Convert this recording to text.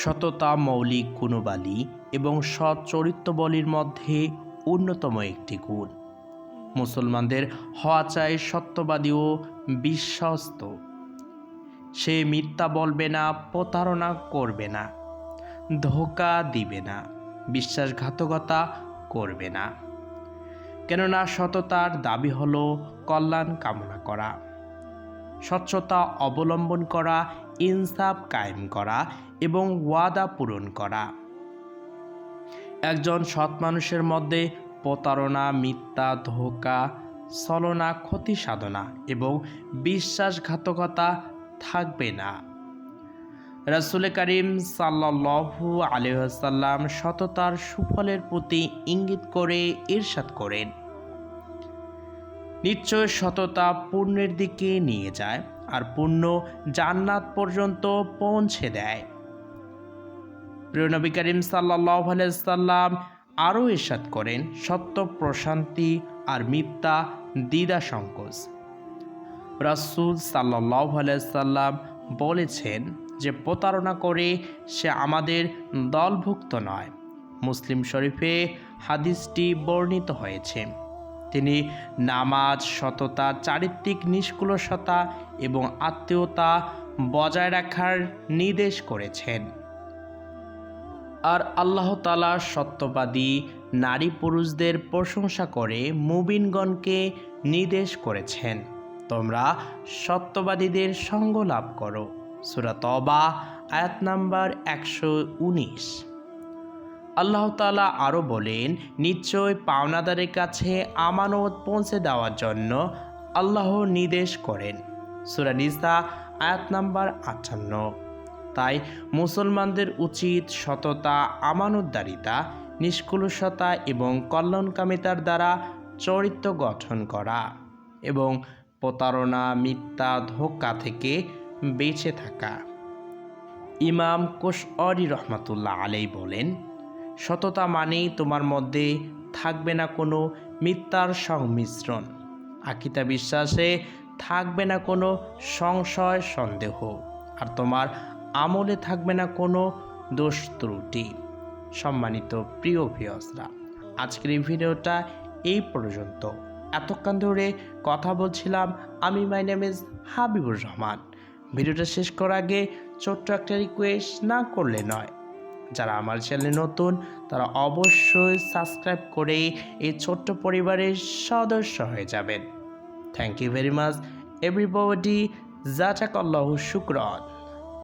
সততা, মৌলিক গুণবালী এবং সৎ চরিত্রবলীর মধ্যে অন্যতম একটি গুণ। মুসলমানদের হওয়া চাই সত্যবাদী ও বিশ্বস্ত। সে মিথ্যা বলবে না, প্রতারণা করবে না, ধোকা দিবে না, বিশ্বাসঘাতকতা করবে না। কেননা সততার দাবি হলো কল্যাণ কামনা করা। স্বচ্ছতা অবলম্বন করা, ইনসাফ কায়েম করা এবং ওয়াদা পূরণ করা। একজন সৎ মানুষের মধ্যে প্রতারণা, মিথ্যা, ধোকা, ছলনা, ক্ষতি সাধনা এবং বিশ্বাসঘাতকতা থাকবে না। রাসুল করিম সাল্লাহু আলহাম সততার সুফলের প্রতি ইঙ্গিত করে ঈর্ষাদ করেন। নিশ্চয় সততা পুণ্যের দিকে নিয়ে যায় আর পুণ্য জান্নাত পর্যন্ত পৌঁছে দেয়। প্রিয় নবী করিম সাল্লাহ সাল্লাম আরও ইরশাদ করেন, সত্য, প্রশান্তি আর মিথ্যা দ্বিধা সংকোচ। রাসুল সাল্লাহ সাল্লাম বলেছেন যে, প্রতারণা করে সে আমাদের দলভুক্ত নয়। মুসলিম শরীফে হাদিসটি বর্ণিত হয়েছে। তিনি নামাজ, সততা, চারিত্রিক নিষ্কুলসতা এবং আত্মীয়তা বজায় রাখার নির্দেশ করেছেন। আর আল্লাহ তালা সত্যবাদী নারী পুরুষদের প্রশংসা করে মুবিনগণকে নির্দেশ করেছেন। তোমরা সত্যবাদীদের সঙ্গ লাভ করো। সুরা তবা আয়াত নাম্বার একশো উনিশ। আল্লাহ তালা আরও বলেন, নিশ্চয় পাওনাদারের কাছে আমানত পৌঁছে দেওয়ার জন্য আল্লাহ নির্দেশ করেন। সুরা নিসা, আয়াত নাম্বার আটান্ন। তাই মুসলমানদের উচিত সততা, আমানতদারিতা, নিষ্কুলসতা এবং কল্যাণকামিতার দ্বারা চরিত্র গঠন করা এবং প্রতারণা, মিথ্যা, ধোকা থেকে বেঁচে থাকা। ইমাম কোশরি রহমাতুল্লাহ আলাই বলেন সততা মানেই তোমার মধ্যে থাকবে না কোনো মিথ্যার সংমিশ্রণ। আকিতা বিশ্বাসে থাকবে না কোনো সংশয়, সন্দেহ। আর তোমার আমলে থাকবে না কোনো দোষ ত্রুটি। সম্মানিত প্রিয় ভিয়সরা আজকের এই ভিডিওটা এই পর্যন্ত। এতক্ষণ ধরে কথা বলছিলাম আমি, my name is Habibur Rahman. ভিডিওটা শেষ করার আগে ছোট্ট একটা রিকোয়েস্ট না করলে নয় যারা আমার চ্যানেলে নতুন, তারা অবশ্যই সাবস্ক্রাইব করে এই ছোট্ট পরিবারের সদস্য হয়ে যাবেন। Thank you very much everybody জাটাক আল্লাহ শুক্রন।